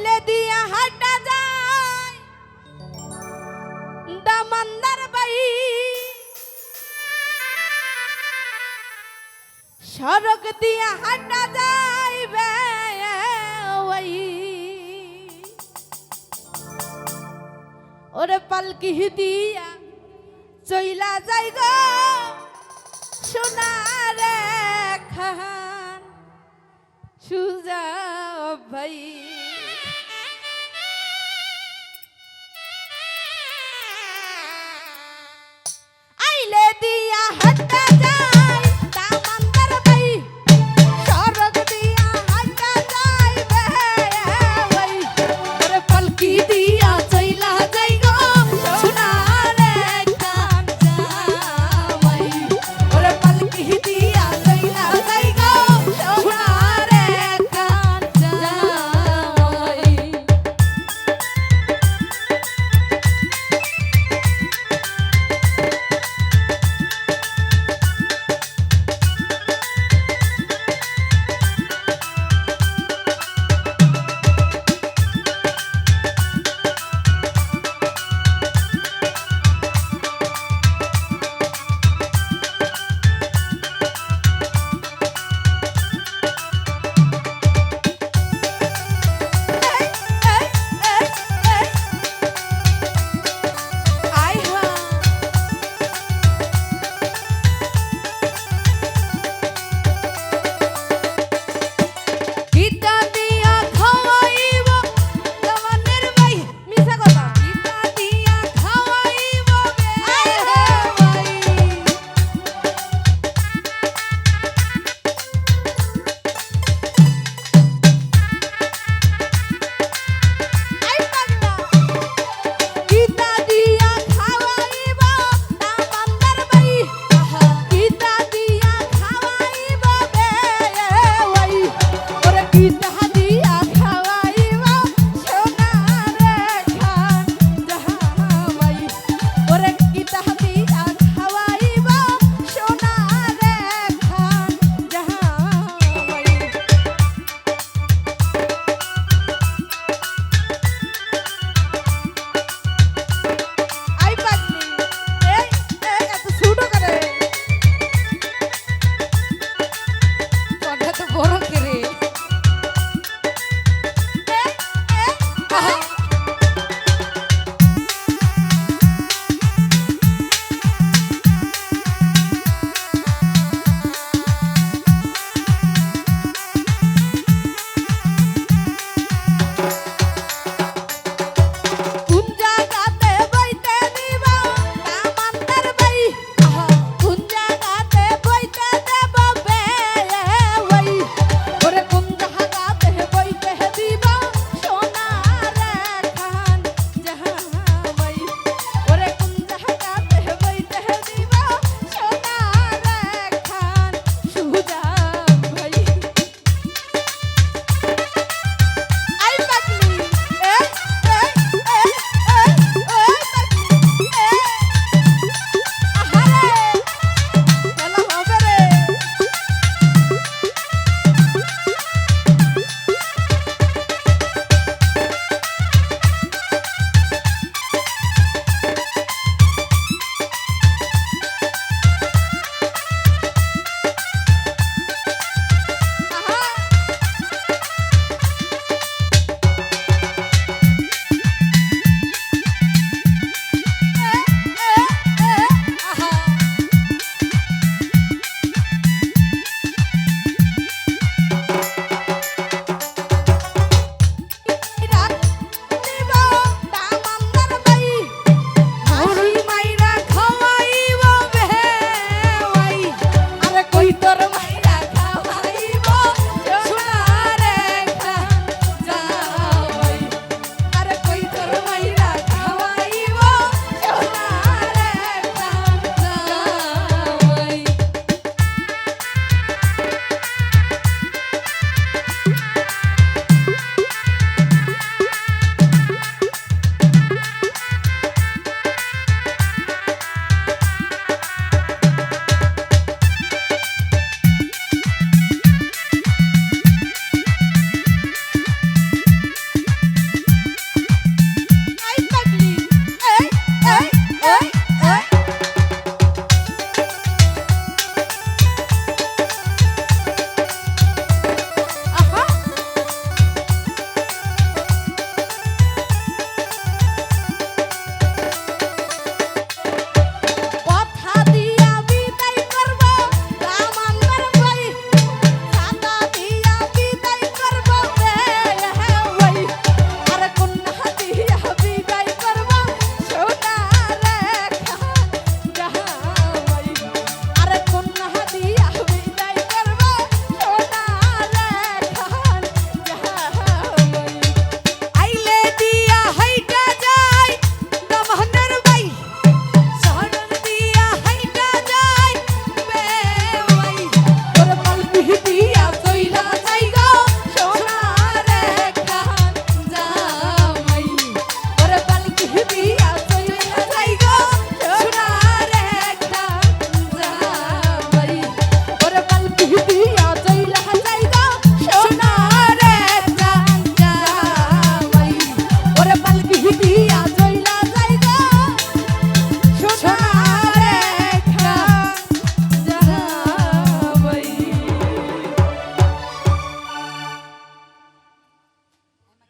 পাইলে দিয়া হাটা যায়। দামান্দার বাই সড়ক দিয়া হাটা যায় ওই ওরে পালকি দিয়া চইলা যাই গো সোনারে খান। সুজা ভাই। দিয়া হাঁটা যায়